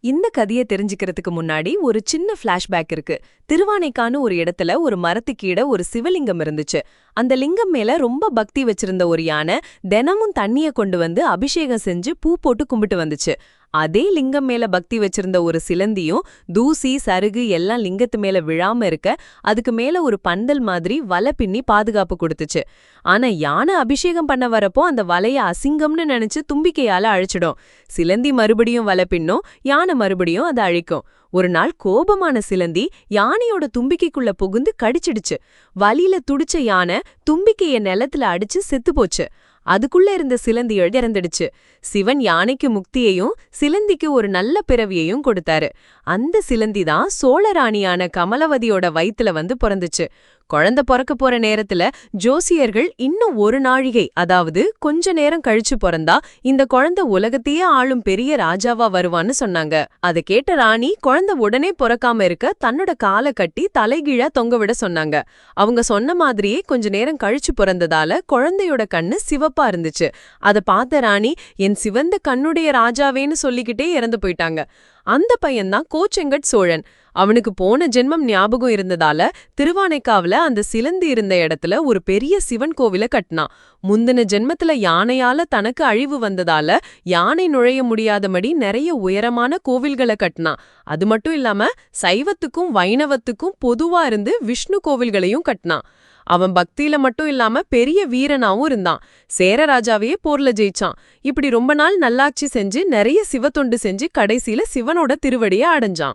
இந்த கதையை தெரிஞ்சுக்கிறதுக்கு முன்னாடி ஒரு சின்ன ஃப்ளாஷ்பேக் இருக்கு. திருவானைக்கான ஒரு இடத்துல ஒரு மரத்துக்கீட ஒரு சிவலிங்கம் இருந்துச்சு. அந்த லிங்கம் மேல ரொம்ப பக்தி வச்சிருந்த ஒரு யானை தினமும் தண்ணிய கொண்டு வந்து அபிஷேகம் செஞ்சு பூ போட்டு கும்பிட்டு வந்துச்சு. அதே லிங்கம் மேல பக்தி வச்சிருந்த ஒரு சிலந்தியும் தூசி சருகு எல்லாம் லிங்கத்து மேல விழாம இருக்க அதுக்கு மேல ஒரு பந்தல் மாதிரி வலை பின்னி பாதுகாப்பு கொடுத்துச்சு. ஆனா யானை அபிஷேகம் பண்ண வரப்போ அந்த வலைய அசிங்கம்னு நினைச்சு தும்பிக்கையால அழிச்சிடும். சிலந்தி மறுபடியும் வலை பின்னும் யானை மறுபடியும் அதை அழிக்கும். ஒரு நாள் கோபமான சிலந்தி யானையோட தும்பிக்கைக்குள்ள புகுந்து கடிச்சிடுச்சு. வலியில துடிச்ச யானை தும்பிக்கைய நிலத்துல அடிச்சு செத்து போச்சு. அதுக்குள்ள இருந்த சிலந்தி இறந்துடுச்சு. சிவன் யானைக்கு முக்தியையும் சிலந்திக்கு ஒரு நல்ல பிறவியையும் கொடுத்தாரு. அந்த சிலந்தி தான் சோழராணியான கமலவதியோட வயித்துல வந்து பிறந்துச்சு. குழந்தை பிறக்க போற நேரத்துல ஜோசியர்கள் இன்னும் ஒரு நாழிகை அதாவது கொஞ்ச நேரம் கழிச்சு பிறந்தா இந்த குழந்தை உலகத்தையே ஆளும் பெரிய ராஜாவா வருவான்னு சொன்னாங்க. அதை கேட்ட ராணி குழந்தை உடனே பிறக்காம இருக்க தன்னோட காலை கட்டி தலைகீழா தொங்க விட சொன்னாங்க. அவங்க சொன்ன மாதிரியே கொஞ்ச நேரம் கழிச்சு பிறந்ததால குழந்தையோட கண்ணு சிவப்பா இருந்துச்சு. அதை பார்த்த ராணி என் சிவந்த கண்ணுடைய ராஜாவேன்னு சொல்லிக்கிட்டே இறந்து போயிட்டாங்க. அந்த பையன்தான் கோச்செங்கட் சோழன். அவனுக்கு போன ஜென்மம் ஞாபகம் இருந்ததால திருவானைக்காவுல அந்த சிலந்தி இருந்த இடத்துல ஒரு பெரிய சிவன் கோவில கட்டினான் முந்தின ஜென்மத்துல யானையால தனக்கு அழிவு வந்ததால யானை நுழைய முடியாதபடி நிறைய உயரமான கோவில்களை கட்டினான் அது மட்டும் இல்லாம சைவத்துக்கும் வைணவத்துக்கும் பொதுவா இருந்து விஷ்ணு கோவில்களையும் கட்டினான் அவன் பக்தியில மட்டும் இல்லாம பெரிய வீரனாவும் இருந்தான். சேரராஜாவையே போர்ல ஜெயிச்சான். இப்படி ரொம்ப நாள் நல்லாட்சி செஞ்சு நிறைய சிவத்தொண்டு செஞ்சு கடைசியில சிவனோட திருவடியை அடைஞ்சான்.